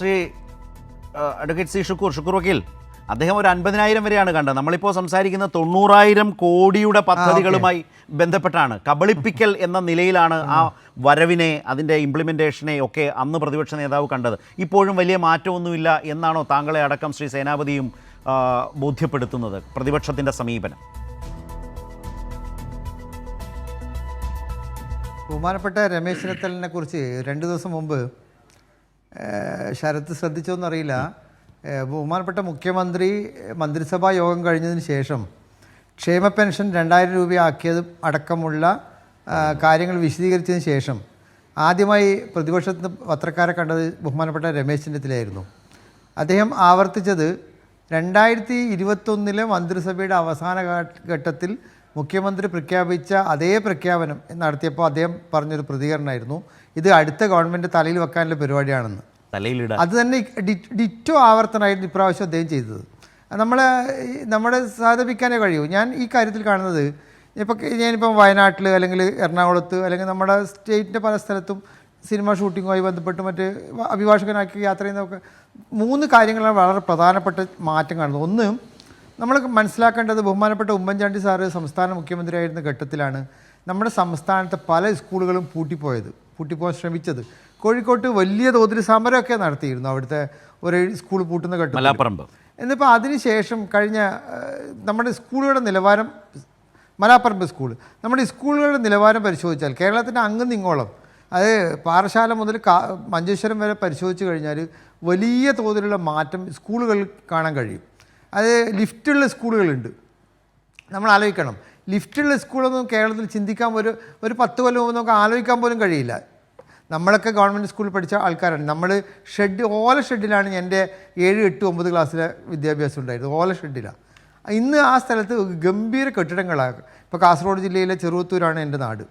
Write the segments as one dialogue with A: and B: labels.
A: Shri advocate C Shukkur Shukkur വക്കീൽ. അദ്ദേഹം ഒരു അൻപതിനായിരം വരെയാണ് കണ്ടത്. നമ്മളിപ്പോൾ സംസാരിക്കുന്ന തൊണ്ണൂറായിരം കോടിയുടെ പദ്ധതികളുമായി ബന്ധപ്പെട്ടാണ്. കബളിപ്പിക്കൽ എന്ന നിലയിലാണ് ആ വരവിനെ അതിന്റെ ഇംപ്ലിമെന്റേഷനെ ഒക്കെ അന്ന് പ്രതിപക്ഷ നേതാവ് കണ്ടത്. ഇപ്പോഴും വലിയ മാറ്റമൊന്നുമില്ല എന്നാണോ താങ്കളെ അടക്കം ശ്രീ സേനാപതിയും ബോധ്യപ്പെടുത്തുന്നത്? പ്രതിപക്ഷത്തിന്റെ സമീപനം.
B: ബഹുമാനപ്പെട്ട രമേശ് ചെന്നിത്തലിനെ കുറിച്ച് രണ്ട് ദിവസം മുമ്പ് ശരത്ത് ശ്രദ്ധിച്ചോന്നറിയില്ല. ബഹുമാനപ്പെട്ട മുഖ്യമന്ത്രി മന്ത്രിസഭാ യോഗം കഴിഞ്ഞതിന് ശേഷം ക്ഷേമ പെൻഷൻ രണ്ടായിരം രൂപയാക്കിയത് അടക്കമുള്ള കാര്യങ്ങൾ വിശദീകരിച്ചതിന് ശേഷം ആദ്യമായി പ്രതിപക്ഷത്ത് പത്രക്കാരെ കണ്ടത് ബഹുമാനപ്പെട്ട രമേശ് ചെന്നിത്തലയായിരുന്നു. അദ്ദേഹം ആവർത്തിച്ചത് രണ്ടായിരത്തി ഇരുപത്തൊന്നിലെ മന്ത്രിസഭയുടെ അവസാന ഘട്ടത്തിൽ മുഖ്യമന്ത്രി പ്രഖ്യാപിച്ച അതേ പ്രഖ്യാപനം നടത്തിയപ്പോൾ അദ്ദേഹം പറഞ്ഞൊരു പ്രതികരണമായിരുന്നു. ഇത് അടുത്ത ഗവൺമെന്റ് തലയിൽ വെക്കാനുള്ള പരിപാടിയാണെന്ന്.
A: തലയിലിടാൻ.
B: അത് തന്നെ ഡിറ്റോ ആവർത്തനമായിരുന്നു ഇപ്രാവശ്യം അദ്ദേഹം ചെയ്തത്. നമ്മളെ നമ്മുടെ സാധിപ്പിക്കാനേ കഴിയൂ. ഞാൻ ഈ കാര്യത്തിൽ കാണുന്നത് ഇപ്പോൾ ഞാനിപ്പം വയനാട്ടിൽ അല്ലെങ്കിൽ എറണാകുളത്ത് അല്ലെങ്കിൽ നമ്മുടെ സ്റ്റേറ്റിന്റെ പല സ്ഥലത്തും സിനിമ ഷൂട്ടിങ്ങുമായി ബന്ധപ്പെട്ട് മറ്റ് അഭിഭാഷകനാക്കി യാത്ര ചെയ്യുന്നതൊക്കെ മൂന്ന് കാര്യങ്ങളാണ് വളരെ പ്രധാനപ്പെട്ട മാറ്റം കാണുന്നത്. ഒന്ന് നമ്മൾ മനസ്സിലാക്കേണ്ടത് ബഹുമാനപ്പെട്ട ഉമ്മൻചാണ്ടി സാറ് സംസ്ഥാന മുഖ്യമന്ത്രിയായിരുന്ന ഘട്ടത്തിലാണ് നമ്മുടെ സംസ്ഥാനത്തെ പല സ്കൂളുകളും പൂട്ടിപ്പോയത്. പൂട്ടിപ്പോകാൻ ശ്രമിച്ചത്. കോഴിക്കോട്ട് വലിയ തോതിൽ സമരമൊക്കെ നടത്തിയിരുന്നു അവിടുത്തെ ഒരു സ്കൂൾ പൂട്ടുന്ന ഘട്ടം
A: മലാപ്പറമ്പ്.
B: എന്നിപ്പോൾ അതിനുശേഷം കഴിഞ്ഞ നമ്മുടെ സ്കൂളുകളുടെ നിലവാരം മലാപ്പറമ്പ് സ്കൂൾ നമ്മുടെ സ്കൂളുകളുടെ നിലവാരം പരിശോധിച്ചാൽ കേരളത്തിന്റെ അങ്ങ് നിങ്ങോളം അത് പാറശാല മുതൽ കാ മഞ്ചേശ്വരം വരെ പരിശോധിച്ച് കഴിഞ്ഞാൽ വലിയ തോതിലുള്ള മാറ്റം സ്കൂളുകളിൽ കാണാൻ കഴിയും. അത് ലിഫ്റ്റുള്ള സ്കൂളുകളുണ്ട്. നമ്മൾ ആലോചിക്കണം. ലിഫ്റ്റുള്ള സ്കൂളൊന്നും കേരളത്തിൽ ചിന്തിക്കാൻ ഒരു ഒരു പത്ത് കൊല്ലം മുമ്പ് നമുക്ക് ആലോചിക്കാൻ പോലും കഴിയില്ല. നമ്മളൊക്കെ ഗവൺമെന്റ് സ്കൂളിൽ പഠിച്ച ആൾക്കാരാണ്. നമ്മൾ ഷെഡ് ഓല ഷെഡിലാണ് എന്റെ ഏഴ് എട്ട് ഒമ്പത് ക്ലാസ്സിലെ വിദ്യാഭ്യാസം ഉണ്ടായിരുന്നത്. ഓല ഷെഡിലാണ് ഇന്ന് ആ സ്ഥലത്ത് ഗംഭീര കെട്ടിടങ്ങളാണ്. ഇപ്പോൾ കാസർഗോഡ് ജില്ലയിലെ ചെറുവത്തൂരാണ് എന്റെ നാട്.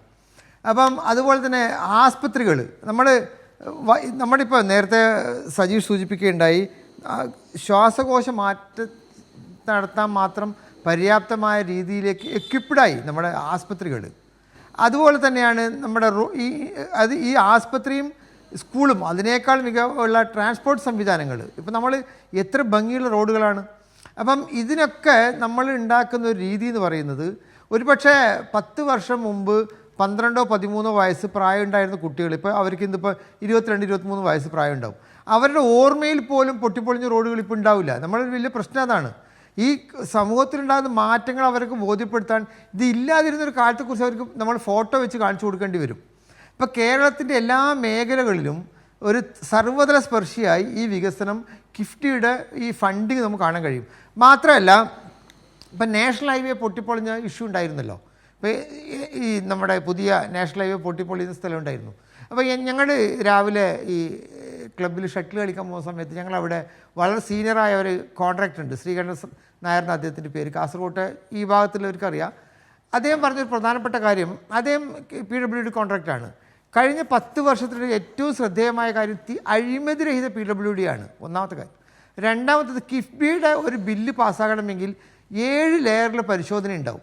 B: അപ്പം അതുപോലെ തന്നെ ആസ്പത്രികൾ നമ്മൾ നമ്മുടെ ഇപ്പോൾ നേരത്തെ സജീഷ് സൂചിപ്പിക്കുകയുണ്ടായി ശ്വാസകോശ മാറ്റ നടത്താൻ മാത്രം പര്യാപ്തമായ രീതിയിലേക്ക് എക്വിപ്ഡായി നമ്മുടെ ആസ്പത്രികൾ അതുപോലെ തന്നെയാണ് നമ്മുടെ ഈ അത് ഈ ആസ്പത്രിയും സ്കൂളും അതിനേക്കാൾ മികവുള്ള ട്രാൻസ്പോർട്ട് സംവിധാനങ്ങൾ. ഇപ്പം നമ്മൾ എത്ര ഭംഗിയുള്ള റോഡുകളാണ്. അപ്പം ഇതിനൊക്കെ നമ്മൾ ഉണ്ടാക്കുന്ന ഒരു രീതി എന്ന് പറയുന്നത് ഒരുപക്ഷെ പത്ത് വർഷം മുമ്പ് പന്ത്രണ്ടോ പതിമൂന്നോ വയസ്സ് പ്രായം ഉണ്ടായിരുന്ന കുട്ടികൾ ഇപ്പോൾ അവർക്ക് ഇന്നിപ്പോൾ ഇരുപത്തിരണ്ട് ഇരുപത്തിമൂന്ന് വയസ്സ് പ്രായം ഉണ്ടാവും അവരുടെ ഓർമ്മയിൽ പോലും പൊട്ടിപ്പൊളിഞ്ഞ റോഡുകൾ ഇപ്പോൾ ഉണ്ടാവില്ല. നമ്മളൊരു വലിയ പ്രശ്നം അതാണ്. ഈ സമൂഹത്തിലുണ്ടാകുന്ന മാറ്റങ്ങൾ അവർക്ക് ബോധ്യപ്പെടുത്താൻ ഇത് ഇല്ലാതിരുന്നൊരു കാലത്തെക്കുറിച്ച് അവർക്ക് നമ്മൾ ഫോട്ടോ വെച്ച് കാണിച്ചു കൊടുക്കേണ്ടി വരും. ഇപ്പോൾ കേരളത്തിന്റെ എല്ലാ മേഖലകളിലും ഒരു സർവതല സ്പർശിയായി ഈ വികസനം കിഫ്റ്റിയുടെ ഈ ഫണ്ടിങ് നമുക്ക് കാണാൻ കഴിയും. മാത്രമല്ല ഇപ്പം നാഷണൽ ഹൈവേ പൊട്ടിപ്പൊളിഞ്ഞ ഇഷ്യൂ ഉണ്ടായിരുന്നല്ലോ. ഇപ്പോൾ ഈ നമ്മുടെ പുതിയ നാഷണൽ ഹൈവേ പൊട്ടിപ്പൊളിയുന്ന സ്ഥലം ഉണ്ടായിരുന്നു. അപ്പോൾ ഞങ്ങൾ രാവിലെ ഈ ക്ലബ്ബിൽ ഷട്ടിൽ കളിക്കാൻ പോകുന്ന സമയത്ത് ഞങ്ങൾ അവിടെ വളരെ സീനിയറായ ഒരു കോൺട്രാക്റ്റ് ഉണ്ട്. ശ്രീകണ്ഠൻ നായർ എന്ന അദ്ദേഹത്തിന്റെ പേര്. കാസർഗോട്ട് ഈ ഭാഗത്തുള്ളവർക്കറിയാം. അദ്ദേഹം പറഞ്ഞൊരു പ്രധാനപ്പെട്ട കാര്യം അദ്ദേഹം പി ഡബ്ല്യു ഡി കോൺട്രാക്റ്റാണ്. കഴിഞ്ഞ പത്ത് വർഷത്തിലെ ഏറ്റവും ശ്രദ്ധേയമായ കാര്യം അഴിമതിരഹിത പി ഡബ്ല്യു ഡി ആണ്. ഒന്നാമത്തെ കാര്യം. രണ്ടാമത്തത് കിഫ്ബിയുടെ ഒരു ബില്ല് പാസ്സാകണമെങ്കിൽ ഏഴ് ലെയറിൽ പരിശോധന ഉണ്ടാവും.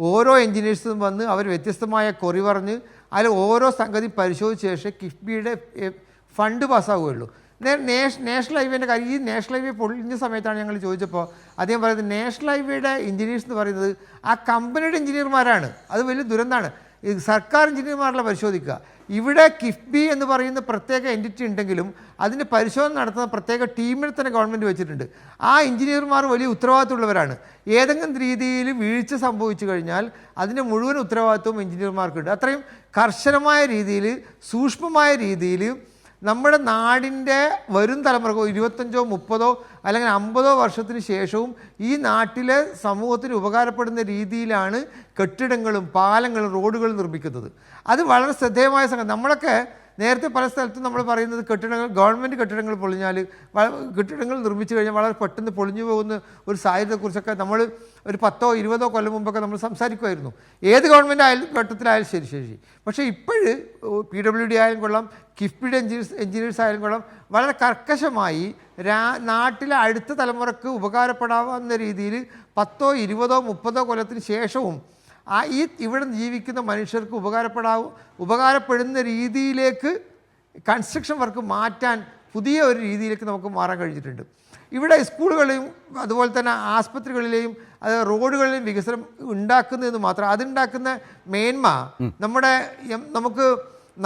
B: ഓരോ എഞ്ചിനീയേഴ്സും വന്ന് അവർ വ്യത്യസ്തമായ കൊറി പറഞ്ഞ് അതിൽ ഓരോ സംഗതി പരിശോധിച്ച ശേഷം കിഫ്ബിയുടെ ഫണ്ട് പാസ്സാവുകയുള്ളൂ. നാഷണൽ ഹൈവേന്റെ കാര്യം ഈ നാഷണൽ ഹൈവേ പൊളിഞ്ഞ സമയത്താണ് ഞങ്ങൾ ചോദിച്ചപ്പോൾ അദ്ദേഹം പറയുന്നത് നാഷണൽ ഹൈവേയുടെ എഞ്ചിനീയേഴ്സ് എന്ന് പറയുന്നത് ആ കമ്പനിയുടെ എഞ്ചിനീയർമാരാണ്. അത് വലിയ ദുരന്തമാണ് സർക്കാർ എഞ്ചിനീയർമാരല്ല പരിശോധിക്കുക. ഇവിടെ കിഫ്ബി എന്ന് പറയുന്ന പ്രത്യേക എന്റിറ്റി ഉണ്ടെങ്കിലും അതിന് പരിശോധന നടത്തുന്ന പ്രത്യേക ടീമിനെ തന്നെ ഗവൺമെന്റ് വെച്ചിട്ടുണ്ട്. ആ എഞ്ചിനീയർമാർ വലിയ ഉത്തരവാദിത്തമുള്ളവരാണ് ഏതെങ്കിലും രീതിയിൽ വീഴ്ച സംഭവിച്ചു കഴിഞ്ഞാൽ അതിന്റെ മുഴുവൻ ഉത്തരവാദിത്വവും എഞ്ചിനീയർമാർക്കുണ്ട്. അത്രയും കർശനമായ രീതിയിൽ സൂക്ഷ്മമായ രീതിയിൽ നമ്മുടെ നാടിന്റെ വരും തലമുറക്കോ ഇരുപത്തഞ്ചോ മുപ്പതോ അല്ലെങ്കിൽ അമ്പതോ വർഷത്തിന് ശേഷവും ഈ നാട്ടിലെ സമൂഹത്തിന് ഉപകാരപ്പെടുന്ന രീതിയിലാണ് കെട്ടിടങ്ങളും പാലങ്ങളും റോഡുകളും നിർമ്മിക്കുന്നത്. അത് വളരെ ശ്രദ്ധേയമായ സംഗതി. നമ്മളൊക്കെ നേരത്തെ പല സ്ഥലത്തും നമ്മൾ പറയുന്നത് കെട്ടിടങ്ങൾ ഗവൺമെന്റ് കെട്ടിടങ്ങൾ പൊളിഞ്ഞാൽ കെട്ടിടങ്ങൾ നിർമ്മിച്ചു കഴിഞ്ഞാൽ വളരെ പെട്ടെന്ന് പൊളിഞ്ഞു പോകുന്ന ഒരു സാഹചര്യത്തെക്കുറിച്ചൊക്കെ നമ്മൾ ഒരു പത്തോ ഇരുപതോ കൊല്ലം മുമ്പൊക്കെ നമ്മൾ സംസാരിക്കുമായിരുന്നു. ഏത് ഗവൺമെന്റ് ആയാലും ഘട്ടത്തിലായാലും ശരി ശരി പക്ഷേ ഇപ്പോഴ് പി ഡബ്ല്യു ഡി ആയാലും കൊള്ളാം കിഫ്ബിഡ് എഞ്ചിനീയേഴ്സ് എഞ്ചിനീയേഴ്സ് ആയാലും കൊള്ളാം വളരെ കർക്കശമായി രാ നാട്ടിലെ അടുത്ത തലമുറയ്ക്ക് ഉപകാരപ്പെടാവുന്ന രീതിയിൽ പത്തോ ഇരുപതോ മുപ്പതോ കൊല്ലത്തിന് ശേഷവും ആ ഈ ഇവിടെ ജീവിക്കുന്ന മനുഷ്യർക്ക് ഉപകാരപ്പെടാവും. ഉപകാരപ്പെടുന്ന രീതിയിലേക്ക് കൺസ്ട്രക്ഷൻ വർക്ക് മാറ്റാൻ പുതിയ ഒരു രീതിയിലേക്ക് നമുക്ക് മാറാൻ കഴിഞ്ഞിട്ടുണ്ട്. ഇവിടെ സ്കൂളുകളെയും അതുപോലെ തന്നെ ആസ്പത്രികളിലെയും അത് റോഡുകളിലെയും വികസനം ഉണ്ടാക്കുന്നതെന്ന് മാത്രം അതുണ്ടാക്കുന്ന മേന്മ നമ്മുടെ നമുക്ക്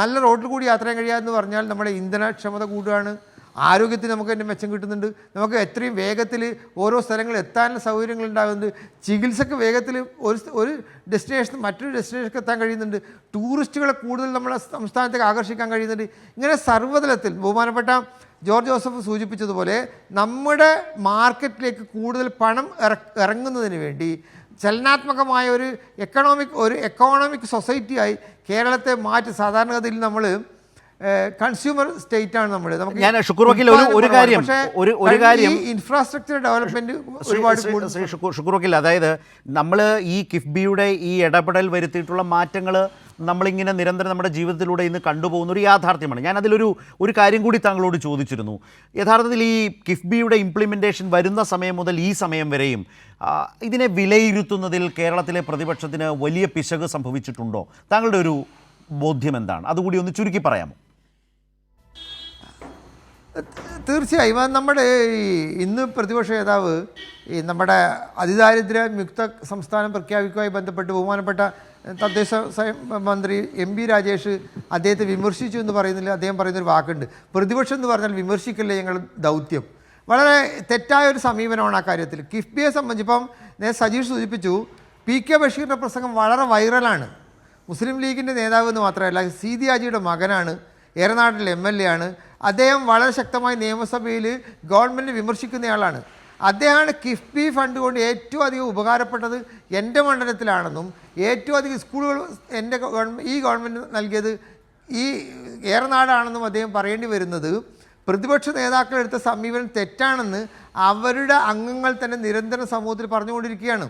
B: നല്ല റോഡിൽ കൂടി യാത്ര ചെയ്യാൻ കഴിയാമെന്ന് പറഞ്ഞാൽ നമ്മുടെ ഇന്ധനക്ഷമത കൂടുകയാണ്. ആരോഗ്യത്തിന് നമുക്ക് അതിന്റെ മെച്ചം കിട്ടുന്നുണ്ട്. നമുക്ക് എത്രയും വേഗത്തിൽ ഓരോ സ്ഥലങ്ങളിൽ എത്താനുള്ള സൗകര്യങ്ങൾ ഉണ്ടാകുന്നുണ്ട് ചികിത്സക്ക് വേഗത്തിൽ ഒരു ഒരു ഡെസ്റ്റിനേഷൻ മറ്റൊരു ഡെസ്റ്റിനേഷനിലേക്ക് എത്താൻ കഴിയുന്നുണ്ട്. ടൂറിസ്റ്റുകളെ കൂടുതൽ നമ്മുടെ സംസ്ഥാനത്തേക്ക് ആകർഷിക്കാൻ കഴിയുന്നുണ്ട്. ഇങ്ങനെ സർവതലത്തിൽ ബഹുമാനപ്പെട്ട ജോർജ് ജോസഫ് സൂചിപ്പിച്ചതുപോലെ നമ്മുടെ മാർക്കറ്റിലേക്ക് കൂടുതൽ പണം ഇറ- ഇറങ്ങുന്നതിന് വേണ്ടി ചലനാത്മകമായ ഒരു എക്കണോമിക് ഒരു എക്കോണമിക് സൊസൈറ്റിയായി കേരളത്തെ മാറ്റി. സാധാരണഗതിയിൽ നമ്മൾ കൺസ്യൂമർ സ്റ്റേറ്റ് ആണ് നമ്മൾ നമുക്ക്
A: ഞാൻ ഷുക്കൂർ വക്കീൽ ഒരു- ഒരു കാര്യം, ഒരു- ഒരു കാര്യം-
B: ഇൻഫ്രാസ്ട്രക്ചർ ഡെവലപ്മെന്റ് ഒരുപാട്
A: ഷുക്കൂർ വക്കീൽ അതായത് നമ്മൾ ഈ കിഫ്ബിയുടെ ഈ ഇടപെടൽ വരുത്തിയിട്ടുള്ള മാറ്റങ്ങൾ നമ്മളിങ്ങനെ നിരന്തരം നമ്മുടെ ജീവിതത്തിലൂടെ ഇന്ന് കണ്ടുപോകുന്ന ഒരു യാഥാർത്ഥ്യമാണ്. ഞാൻ അതിലൊരു ഒരു കാര്യം കൂടി താങ്കളോട് ചോദിച്ചിരുന്നു. യഥാർത്ഥത്തിൽ ഈ കിഫ്ബിയുടെ ഇംപ്ലിമെന്റേഷൻ വരുന്ന സമയം മുതൽ ഈ സമയം വരെയും ഇതിനെ വിലയിരുത്തുന്നതിൽ കേരളത്തിലെ പ്രതിപക്ഷത്തിന് വലിയ പിശക് സംഭവിച്ചിട്ടുണ്ടോ? താങ്കളുടെ ഒരു ബോധ്യം എന്താണ്? അതുകൂടി ഒന്ന് ചുരുക്കി പറയാമോ?
B: തീർച്ചയായും. നമ്മുടെ ഈ ഇന്ന് പ്രതിപക്ഷ നേതാവ് ഈ നമ്മുടെ അതിദാരിദ്ര്യ മുക്ത സംസ്ഥാനം പ്രഖ്യാപിക്കുമായി ബന്ധപ്പെട്ട് ബഹുമാനപ്പെട്ട തദ്ദേശ മന്ത്രി എം പി രാജേഷ് അദ്ദേഹത്തെ വിമർശിച്ചു എന്ന് പറയുന്നില്ല. അദ്ദേഹം പറയുന്നൊരു വാക്കുണ്ട്. പ്രതിപക്ഷം എന്ന് പറഞ്ഞാൽ വിമർശിക്കല്ലേ ഞങ്ങൾ ദൗത്യം? വളരെ തെറ്റായ ഒരു സമീപനമാണ് ആ കാര്യത്തിൽ. കിഫ്ബിയെ സംബന്ധിച്ച് ഇപ്പം നേരെ സജീഷ് സൂചിപ്പിച്ചു പി കെ ബഷീറിന്റെ പ്രസംഗം വളരെ വൈറലാണ് മുസ്ലിം ലീഗിന്റെ നേതാവ് എന്ന് മാത്രമല്ല സീതി ആജിയുടെ മകനാണ് ഏറനാട്ടിലെ എം എൽ എ ആണ്. അദ്ദേഹം വളരെ ശക്തമായി നിയമസഭയിൽ ഗവൺമെന്റ് വിമർശിക്കുന്നയാളാണ് അദ്ദേഹമാണ് കിഫ്ബി ഫണ്ട് കൊണ്ട് ഏറ്റവും അധികം ഉപകാരപ്പെട്ടത് എന്റെ മണ്ഡലത്തിലാണെന്നും ഏറ്റവും അധികം സ്കൂളുകൾ എന്റെ ഗവൺമെന്റ് ഈ ഗവൺമെന്റ് നൽകിയത് ഈ ഏറനാടാണെന്നും അദ്ദേഹം പറയേണ്ടി വരുന്നത്. പ്രതിപക്ഷ നേതാക്കൾ എടുത്ത സമീപനം തെറ്റാണെന്ന് അവരുടെ അംഗങ്ങൾ തന്നെ നിരന്തരം സമൂഹത്തിൽ പറഞ്ഞുകൊണ്ടിരിക്കുകയാണ്.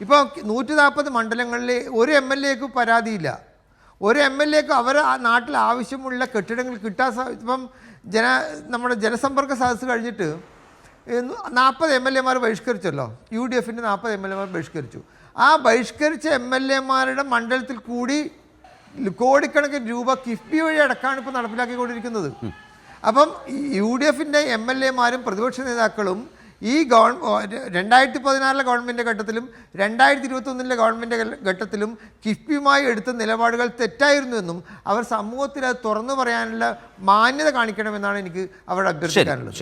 B: ഇപ്പോൾ നൂറ്റി നാൽപ്പത് മണ്ഡലങ്ങളിലെ ഒരു എം എൽ എക്ക് പരാതിയില്ല. ഒരു എം എൽ എക്ക് അവർ ആ നാട്ടിൽ ആവശ്യമുള്ള കെട്ടിടങ്ങൾ കിട്ടാൻ ഇപ്പം ജന നമ്മുടെ ജനസമ്പർക്ക സദസ്സ് കഴിഞ്ഞിട്ട് നാൽപ്പത് എം എൽ എമാർ ബഹിഷ്കരിച്ചല്ലോ. യു ഡി എഫിന്റെ നാൽപ്പത് എം എൽ എമാർ ബഹിഷ്കരിച്ചു. ആ ബഹിഷ്കരിച്ച എം എൽ എമാരുടെ മണ്ഡലത്തിൽ കൂടി കോടിക്കണക്കിന് രൂപ കിഫ്ബി വഴി അടക്കമാണ് ഇപ്പോൾ നടപ്പിലാക്കിക്കൊണ്ടിരിക്കുന്നത്. അപ്പം യു ഡി എഫിന്റെ എം എൽ എമാരും പ്രതിപക്ഷ നേതാക്കളും ഈ ഗവൺ രണ്ടായിരത്തി പതിനാറിലെ ഗവൺമെന്റ് ഘട്ടത്തിലും രണ്ടായിരത്തി ഇരുപത്തൊന്നിലെ ഗവൺമെന്റ് ഘട്ടത്തിലും കിഫ്ബിയുമായി എടുത്ത നിലപാടുകൾ തെറ്റായിരുന്നു എന്നും അവർ സമൂഹത്തിൽ അത് തുറന്നു പറയാനുള്ള മാന്യത കാണിക്കണമെന്നാണ് എനിക്ക് അവരുടെ അഭ്യർത്ഥിക്കാനുള്ളത്.